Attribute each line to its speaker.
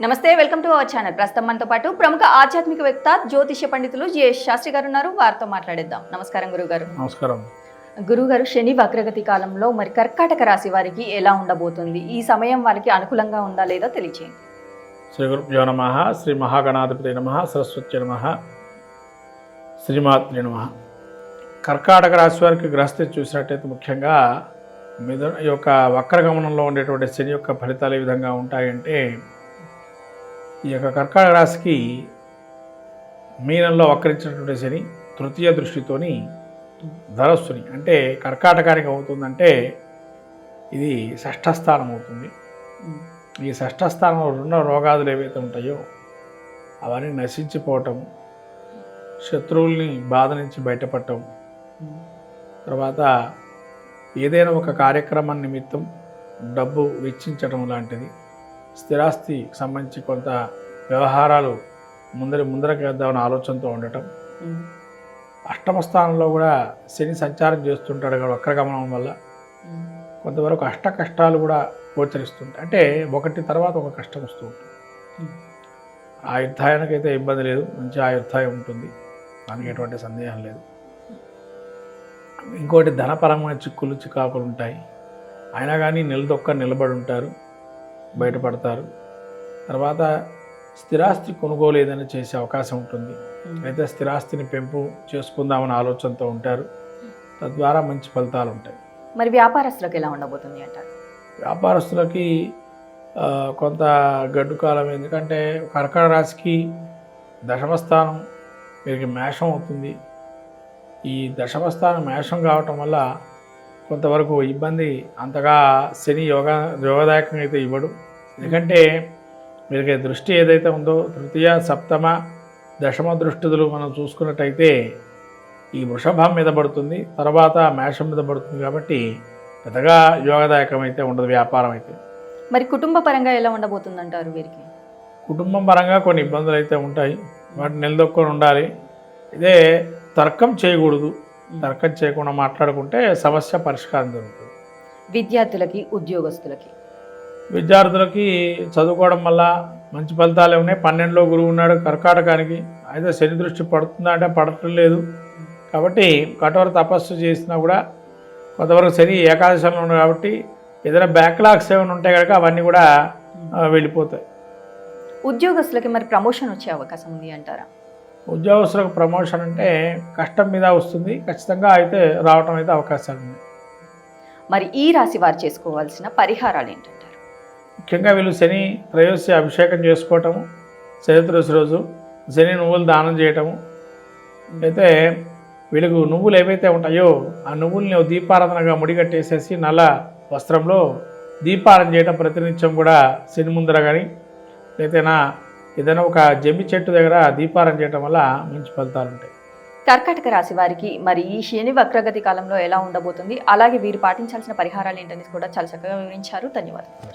Speaker 1: నమస్తే welcome to our channel. ప్రస్తుతం మనతో పాటు ప్రముఖ ఆధ్యాత్మికవేత్త జ్యోతిష్య పండితులు జిఎస్ శాస్త్రి గారు ఉన్నారు వారితో మాట్లాడేద్దాం. నమస్కారం గురుగారు.
Speaker 2: నమస్కారం.
Speaker 1: గురుగారు శని వక్రగతి కాలంలో మరి కర్కాటక రాశి వారికి ఎలా ఉండబోతుంది? ఈ సమయం వారికి అనుకూలంగా ఉందా లేదా తెలియచేయండి.
Speaker 2: శ్రీ గురుభ్యో నమ శ్రీ మహాగణాధిపతి నమ సరస్వతి నమ శ్రీమాత్రి నమ. కర్కాటక రాశి వారికి గ్రహస్థితి చూసినట్టయితే ముఖ్యంగా మిథున ఈ యొక్క వక్రగమనంలో ఉండేటువంటి శని యొక్క ఫలితాలు ఏ విధంగా ఉంటాయంటే ఈ యొక్క కర్కాటక రాశికి మీనంలో వక్రించినటువంటి శని తృతీయ దృష్టితోని ధరస్సుని అంటే కర్కాటకానికి అవుతుందంటే ఇది షష్ఠస్థానం అవుతుంది. ఈ షష్ఠస్థానంలో ఉన్న రోగాదులు ఏవైతే ఉంటాయో అవన్నీ నశించిపోవటం శత్రువుల్ని బాధ నుంచి బయటపడటం తర్వాత ఏదైనా ఒక కార్యక్రమం నిమిత్తం డబ్బు వెచ్చించడం లాంటిది. స్థిరాస్తికి సంబంధించి కొంత వ్యవహారాలు ముందర ముందరకు వేద్దామని ఆలోచనతో ఉండటం. అష్టమ స్థానంలో కూడా శని సంచారం చేస్తుంటాడు కదా వక్రగమనం వల్ల. కొంతవరకు అష్ట కష్టాలు కూడా గోచరిస్తుంటాయి. అంటే ఒకటి తర్వాత ఒక కష్టం వస్తూ ఉంటుంది. ఆయుర్దాయానికైతే ఇబ్బంది లేదు. మంచి ఆయుర్దాయం ఉంటుంది. దానికి ఎటువంటి సందేహం లేదు. ఇంకోటి ధనపరమైన చిక్కులు చికాకులు ఉంటాయి. అయినా కానీ నిలదొక్క నిలబడి ఉంటారు. బయటపడతారు. తర్వాత స్థిరాస్తి కొనుగోలు ఏదైనా చేసే అవకాశం ఉంటుంది. అయితే స్థిరాస్తిని పెంపు చేసుకుందామని ఆలోచనతో ఉంటారు. తద్వారా మంచి ఫలితాలు ఉంటాయి.
Speaker 1: మరి వ్యాపారస్తులకు ఎలా ఉండబోతుంది అంటారు
Speaker 2: వ్యాపారస్తులకి కొంత గడ్డు కాలం. ఎందుకంటే కర్కాటక రాశికి దశమస్థానం వీరికి మేషం అవుతుంది. ఈ దశమస్థానం మేషం కావటం వల్ల కొంతవరకు ఇబ్బంది అంతగా శని యోగా యోగదాయకంగా అయితే ఇవ్వడు. ఎందుకంటే వీరికి దృష్టి ఏదైతే ఉందో తృతీయ సప్తమ దశమ దృష్టిదులు మనం చూసుకున్నట్టయితే ఈ వృషభం మీద పడుతుంది తర్వాత మేషం మీద పడుతుంది కాబట్టి పెద్దగా యోగదాయకం అయితే ఉండదు వ్యాపారం అయితే.
Speaker 1: మరి కుటుంబ పరంగా ఎలా ఉండబోతుంది అంటారు వీరికి?
Speaker 2: కుటుంబం పరంగా కొన్ని ఇబ్బందులు అయితే ఉంటాయి. వాటిని నిలదొక్కొని ఉండాలి. ఇదే తర్కం చేయకూడదు. తర్కం చేయకుండా మాట్లాడుకుంటే సమస్య పరిష్కారం జరుగుతుంది
Speaker 1: విద్యార్థులకి ఉద్యోగస్తులకి.
Speaker 2: విద్యార్థులకి చదువుకోవడం వల్ల మంచి ఫలితాలు ఉన్నాయి. పన్నెండులో గురువు ఉన్నాడు కర్కాటకానికి. అయితే శని దృష్టి పడుతుందా అంటే పడటం లేదు. కాబట్టి కఠోర తపస్సు చేసినా కూడా కొంతవరకు శని ఏకాదశంలో ఉంది కాబట్టి ఏదైనా బ్యాక్లాగ్స్ ఏమైనా ఉంటాయి కనుక అవన్నీ కూడా వెళ్ళిపోతాయి.
Speaker 1: ఉద్యోగస్తులకి మరి ప్రమోషన్ వచ్చే అవకాశం ఉంది అంటారా?
Speaker 2: ఉద్యోగస్తులకు ప్రమోషన్ అంటే కష్టం మీద వస్తుంది. ఖచ్చితంగా అయితే రావటం అయితే అవకాశాలు ఉన్నాయి.
Speaker 1: మరి ఈ రాశి వారు చేసుకోవాల్సిన పరిహారాలు ఏంటంటారు?
Speaker 2: ముఖ్యంగా వీళ్ళు శని త్రయోదశి అభిషేకం చేసుకోవటము శని త్రయోదశి రోజు శని నువ్వులు దానం చేయటము. అయితే వీళ్ళకు నువ్వులు ఏవైతే ఉంటాయో ఆ నువ్వుల్ని దీపారాధనగా ముడిగట్టేసేసి నల్ల వస్త్రంలో దీపారాధన చేయటం ప్రతినిత్యం కూడా శని ముందర కానీ లేదైనా ఏదైనా ఒక జమ్మి చెట్టు దగ్గర దీపారాధన చేయటం వల్ల మంచి ఫలితాలు ఉంటాయి.
Speaker 1: కర్కాటక రాశి వారికి మరి ఈ శని వక్రగతి కాలంలో ఎలా ఉండబోతుంది? అలాగే వీరు పాటించాల్సిన పరిహారాలు ఏంటనేది కూడా చాలా చక్కగా వివరించారు. ధన్యవాదాలు.